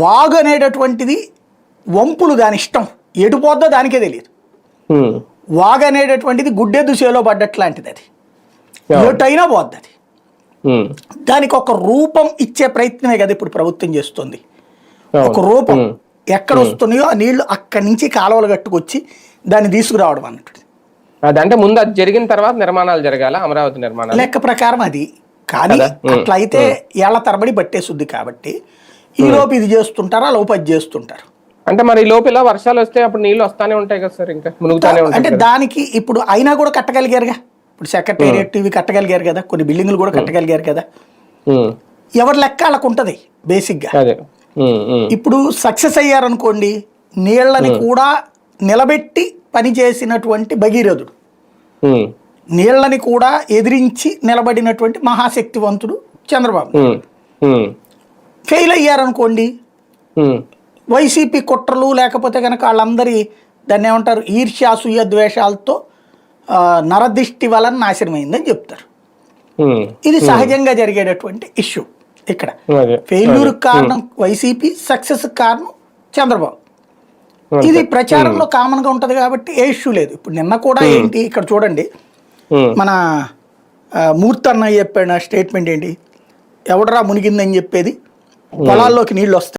వాగు అనేటటువంటిది వంపులు దాని ఇష్టం. ఎటు పోద్దో దానికే తెలియదు. వాగు అనేటటువంటిది గుడ్డెద్దు చేలో పడ్డట్లాంటిది అది. ఎటైనా పోద్ది అది. దానికి ఒక రూపం ఇచ్చే ప్రయత్నమే కదా ఇప్పుడు ప్రభుత్వం చేస్తుంది. ఒక రూపం ఎక్కడ వస్తున్నాయో ఆ నీళ్ళు అక్కడి నుంచి కాలువలు కట్టుకొచ్చి దాన్ని తీసుకురావడం అన్నట్టు. అది అంటే ముందు అది జరిగిన తర్వాత నిర్మాణాలు జరగాల? అమరావతి నిర్మాణాలు? లెక్క ప్రకారం అది. కానీ కదా? ఉమ్, అట్లా అయితే ఏళ్ళ తరబడి పట్టేసుద్ది కాబట్టి ఈ లోపు ఇది చేస్తుంటారు? ఆ లోపు అది చేస్తుంటారు. అంటే మరి ఈ లోపల వర్షాలు వస్తే అప్పుడు నీళ్ళు వస్తానే ఉంటాయి కదా సార్ ఇంకా? మునుగుతానే ఉంటాయి అంటే దానికి ఇప్పుడు అయినా కూడా కట్టగలిగారుగా? ఇప్పుడు సెక్రటేరియట్ ఇవి కట్టగలిగారు కదా? కొన్ని బిల్డింగ్లు కూడా కట్టగలిగారు కదా? ఎవరి లెక్క వాళ్ళకు ఉంటుంది బేసిక్గా. ఇప్పుడు సక్సెస్ అయ్యారనుకోండి నీళ్ళని కూడా నిలబెట్టి పనిచేసినటువంటి భగీరథుడు. నీళ్ళని కూడా ఎదిరించి నిలబడినటువంటి మహాశక్తివంతుడు చంద్రబాబు ఫెయిల్ అయ్యారనుకోండి. వైసీపీ కుట్రలు లేకపోతే కనుక వాళ్ళందరి దాన్ని ఏమంటారు ఈర్ష్యాసూయ ద్వేషాలతో నరదిష్టి వలన నాశనమైందని చెప్తారు. ఇది సహజంగా జరిగేటటువంటి ఇష్యూ ఇక్కడ. ఫెయిల్యూర్ కారణం వైసీపీ సక్సెస్ కారణం చంద్రబాబు. ఇది ప్రచారంలో కామన్గా ఉంటది కాబట్టి ఏ ఇష్యూ లేదు. ఇప్పుడు నిన్న కూడా ఏంటి ఇక్కడ చూడండి. మన మూర్తి అన్న చెప్పిన స్టేట్మెంట్ ఏంటి? ఎవడరా మునిగిందని చెప్పేది? పొలాల్లోకి నీళ్ళు వస్తాయి.